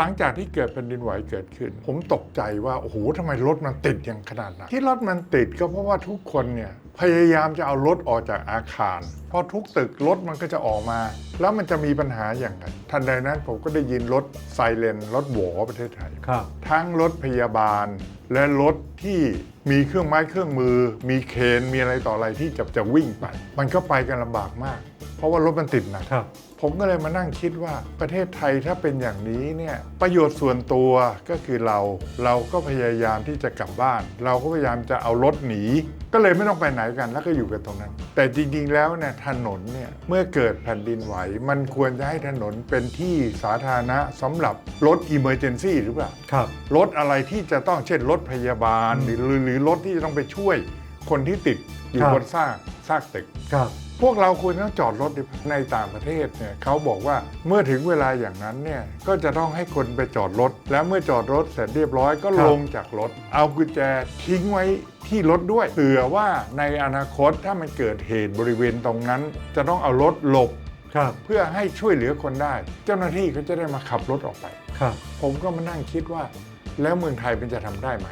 หลังจากที่เกิดแผ่นดินไหวเกิดขึ้น ผมตกใจว่าโอ้โหทำไมรถมันติดอย่างขนาดนั้นที่รถมันติดก็เพราะว่าทุกคนเนี่ยพยายามจะเอารถออกจากอาคารเพราะทุกตึกรถมันก็จะออกมา แล้วมันจะมีปัญหาอย่างไรทันใดนั้นผมก็ได้ยินรถไซเรนรถหวอประเทศไทยครับทั้งรถพยาบาล และรถที่มีเครื่องไม้เครื่องมือ มีเคนมีอะไรต่ออะไรที่จะจะวิ่งไป มันก็ไปกันลำบากมาก เพราะว่ารถมันติดหนักครับ ผมก็เลยมานั่งคิดว่าประเทศไทยถ้าเป็นอย่างนี้เนี่ยประโยชน์ส่วนตัวก็คือเรา เราก็พยายามที่จะกลับบ้าน เราก็พยายามจะเอารถหนี ก็เลยไม่ต้องไปไหนกันแล้วก็อยู่กันตรงนั้น แต่จริงๆแล้วเนี่ยถนนเนี่ยเมื่อเกิดแผ่นดินไหว มันควรจะให้ถนนเป็นที่สาธารณะสำหรับรถอิมเมอร์เจนซี่หรือเปล่าครับรถอะไรที่จะต้องเช่นรถพยาบาล หรือหรือหรือรถที่จะต้องไปช่วยคนที่ติดอยู่ครับบนซาก ซากตึก ครับ พวกเราควรต้องจอดรถในต่างประเทศเนี่ยเขาบอกว่าเมื่อถึงเวลาอย่างนั้นเนี่ยก็จะต้องให้คนไปจอดรถ แล้วเมื่อจอดรถเสร็จเรียบร้อยก็ครับ ลงจากรถ เอากุญแจทิ้งไว้ที่รถด้วยเผื่อว่าในอนาคตถ้ามันเกิดเหตุบริเวณตรงนั้น จะต้องเอารถหลบ ครับเพื่อให้ช่วยเหลือคนได้ เจ้าหน้าที่ก็จะได้มาขับรถออกไป ครับ ผมก็มานั่งคิดว่า แล้วเมืองไทยมันจะทำได้ไหม